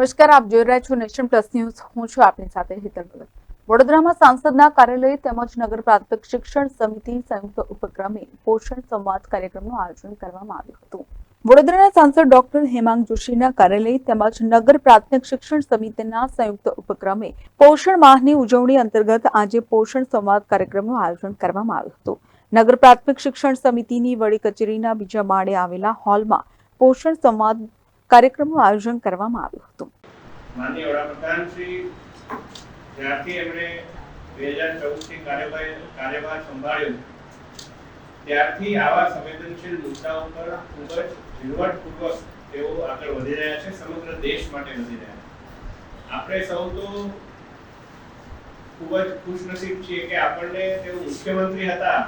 નમસ્કાર, આપ જોઈ રહ્યા છો નેશન પ્લસ ન્યૂઝ. હું છું આપની સાથે હેતલ ભગત. વડોદરામાં સાંસદના કાર્યાલય તેમજ નગર પ્રાથમિક શિક્ષણ સમિતિ સંયુક્ત ઉપક્રમે પોષણ સંવાદ કાર્યક્રમનું આયોજન કરવામાં આવ્યું હતું. વડોદરાના સાંસદ ડોક્ટર હેમાંગ જોશીના કાર્યાલય તેમજ નગર પ્રાથમિક શિક્ષણ સમિતિના સંયુક્ત ઉપક્રમે પોષણ માહની ઉજવણી અંતર્ગત આજે પોષણ સંવાદ કાર્યક્રમનું આયોજન કરવામાં આવ્યું હતું. નગર પ્રાથમિક શિક્ષણ સમિતિની વડી કચેરીના બીજા માળે આવેલા હોલમાં પોષણ સંવાદ કાર્યક્રમનું આયોજન કરવામાં આવ્યું હતું. માનનીય વડાપ્રધાન જ્યારથી એમણે બે હજાર ચૌદથી કાર્યભાર સંભાળ્યો, ત્યારથી આવા સંવેદનશીલ મુદ્દાઓ પર ખૂબ જ ઝીણવટપૂર્વક તેઓ આગળ વધી રહ્યા છે, સમગ્ર દેશ માટે વધી રહ્યા છે. આપણે સૌ તો ખૂબ જ ખુશનસીબ છીએ કે આપણને તેઓ મુખ્યમંત્રી હતા,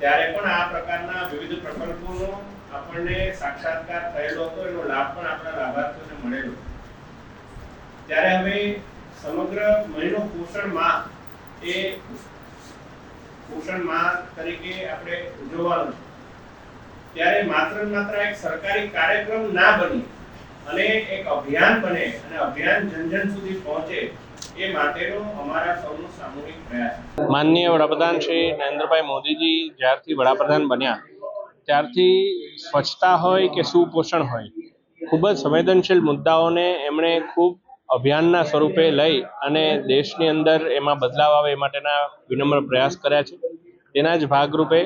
ત્યારે પણ આ પ્રકારના વિવિધ પ્રકલ્પોનો આપણને સાક્ષાત્કાર થયેલો હતો, એનો લાભ પણ આપણા લાભાર્થીઓને મળેલો. ત્યારે હવે સમગ્ર મહિનો પોષણમાં એ પોષણમાં તરીકે આપણે ઉજવવાનું ત્યારે માત્ર માત્ર એક સરકારી કાર્યક્રમ ના બની, અને એક અભિયાન બને, અને અભિયાન જન જન સુધી પહોંચે, એ માટેનો અમારા સૌનો સામૂહિક પ્રયાસ વડાપ્રધાન શ્રી નરેન્દ્રભાઈ મોદીજી જ્યારથી વડાપ્રધાન બન્યા ત્યારથી સ્વચ્છતા હોય કે સુપોષણ હોય, ખૂબ જ સંવેદનશીલ મુદ્દાઓને એમણે ખૂબ અભિયાનના સ્વરૂપે લઈ અને દેશની અંદર એમાં બદલાવ આવે એ માટેના વિનમ્ર પ્રયાસ કર્યા છે. તેના જ ભાગરૂપે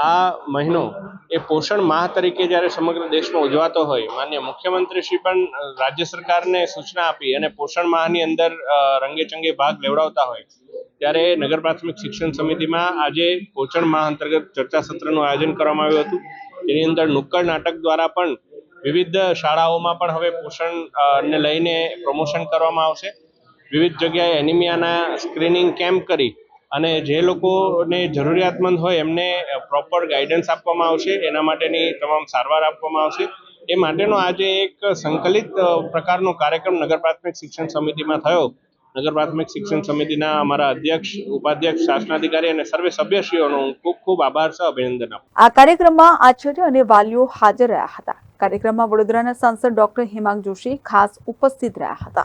આ મહિનો એ પોષણ માહ તરીકે જ્યારે સમગ્ર દેશમાં ઉજવાતો હોય, માન્ય મુખ્યમંત્રી શ્રી પણ રાજ્ય સરકારને સૂચના આપી અને પોષણ માહની અંદર રંગે રંગેચંગે ભાગ લેવડાવતા હોય ત્યારે નગર પ્રાથમિક શિક્ષણ સમિતિમાં આજે પોષણ માહ અંતર્ગત ચર્ચા સત્રનું આયોજન કરવામાં આવ્યું હતું. તેની અંદર નુક્કડ નાટક દ્વારા પણ વિવિધ શાળાઓમાં પણ હવે પોષણ ને લઈને પ્રમોશન કરવામાં આવશે. વિવિધ જગ્યાએ એનિમિયાના સ્ક્રીનિંગ કેમ્પ કરી અને જે લોકોને જરૂરિયાતમંદ હોય એમને પ્રોપર ગાઈડન્સ આપવામાં આવશે. એના માટેની તમામ સારવાર આપવામાં આવશે. એ માટેનો આજે એક સંકલિત પ્રકારનો કાર્યક્રમ નગર પ્રાથમિક શિક્ષણ સમિતિમાં થયો. નગર પ્રાથમિક શિક્ષણ સમિતિના અમારા અધ્યક્ષ ઉપાધ્યક્ષ શાસનાધિકારી અને સર્વે સભ્યશ્રીઓનો હું ખૂબ ખૂબ આભાર છે અભિનંદન આપું આ કાર્યક્રમમાં આચાર્ય અને વાલીઓ હાજર રહ્યા હતા. કાર્યક્રમમાં વડોદરાના સાંસદ ડોક્ટર હેમાંગ જોશી ખાસ ઉપસ્થિત રહ્યા હતા.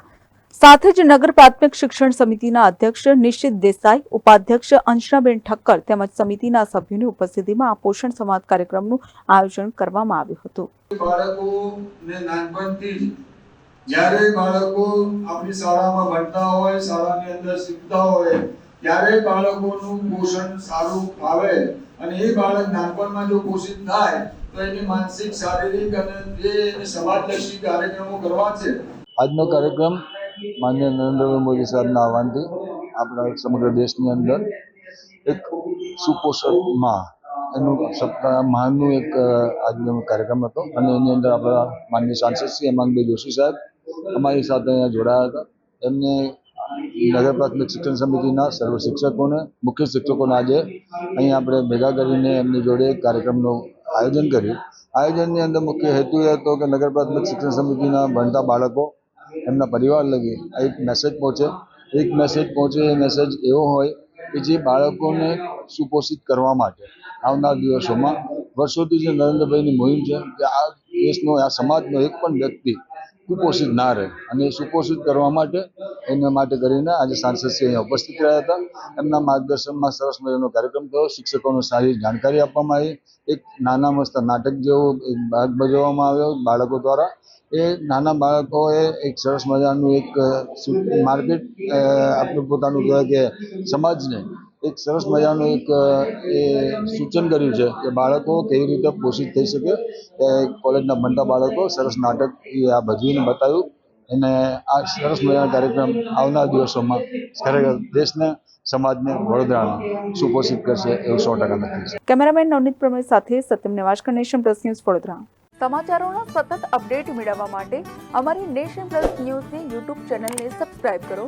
સાથે જ નગર પ્રાથમિક શિક્ષણ સમિતિના અધ્યક્ષ નિશ્ચિત દેસાઈ ઉપાધ્યક્ષ અંશનાબેન ઠક્કર તેમજ સમિતિના સભ્યોની ઉપસ્થિતિમાં આ પોષણ સંવાદ કાર્યક્રમનું આયોજન કરવામાં આવ્યું હતું. બાળકોને નાનપણથી જ જ્યારે બાળકો આપણી શાળામાં ભણતા હોય, શાળાની અંદર શીખતા હોય, ત્યારે બાળકોનું પોષણ સારું આવે અને એ બાળક નાનપણમાં જો પોષિત થાય, તો એની માનસિક, શારીરિક અને જે સમાજલક્ષી કાર્યક્રમો કરવા છે. આજનો કાર્યક્રમ માન્ય નરેન્દ્રભાઈ મોદી સાહેબના આહવાનથી આપણા સમગ્ર દેશની અંદર એક સુપોષણમાં એનું સપ્તાહ માહનું એક આજનો કાર્યક્રમ હતો અને એની અંદર આપણા માનનીય સાંસદ શ્રી હેમાંગભાઈ જોશી સાહેબ અમારી સાથે અહીંયા જોડાયા હતા. એમને નગર પ્રાથમિક શિક્ષણ સમિતિના સર્વ શિક્ષકોને, મુખ્ય શિક્ષકોને આજે અહીં આપણે ભેગા કરીને એમની જોડે એક કાર્યક્રમનું આયોજન કર્યું. આયોજનની અંદર મુખ્ય હેતુ એ હતો કે નગર પ્રાથમિક શિક્ષણ સમિતિના ભણતા બાળકો એમના પરિવાર લગી એક મેસેજ પહોંચે. એક મેસેજ પહોંચે, એ મેસેજ એવો હોય કે જે બાળકોને સુપોષિત કરવા માટે આવનાર દિવસોમાં. વર્ષોથી જે નરેન્દ્રભાઈની મુહિમ છે કે આ દેશનો, આ સમાજનો એક પણ વ્યક્તિ કુપોષિત ના રહે. અને સુપોષિત કરવા માટે, એના માટે કરીને આજે સાંસદશ્રી અહીંયા ઉપસ્થિત રહ્યા હતા. એમના માર્ગદર્શનમાં સરસ મજાનો કાર્યક્રમ થયો. શિક્ષકોને સારી જાણકારી આપવામાં આવી. એક નાના મસ્ત નાટક જેવો ભાગ ભજવવામાં આવ્યો બાળકો દ્વારા. એ નાના બાળકોએ એક સરસ મજાનું એક માર્કેટ આપણું પોતાનું કહેવાય કે સમાજને એક સરસ મજાનું એક એ સૂચન કર્યું છે કે બાળકો કેવી રીતે પોષિત થઈ શકે. એ કોલેજના ભણતા બાળકો સરસ નાટક એ આ ભજવીને બતાવ્યું. અને આ સરસ મજાનો કાર્યક્રમ આવનાર દિવસોમાં ખરેખર દેશને સમાજને વડોદરાને સુપોષિત કરશે એવું સો ટકા નક્કી છે. કેમેરામેન નવનીત પ્રમેશ સાથે Satyam Nevashkar nation plus news Vadodara. સમાચારોના સતત અપડેટ મેળવવા માટે અમારી નેશન પ્લસ ન્યૂઝની યુટ્યુબ ચેનલને સબસ્ક્રાઇબ કરો.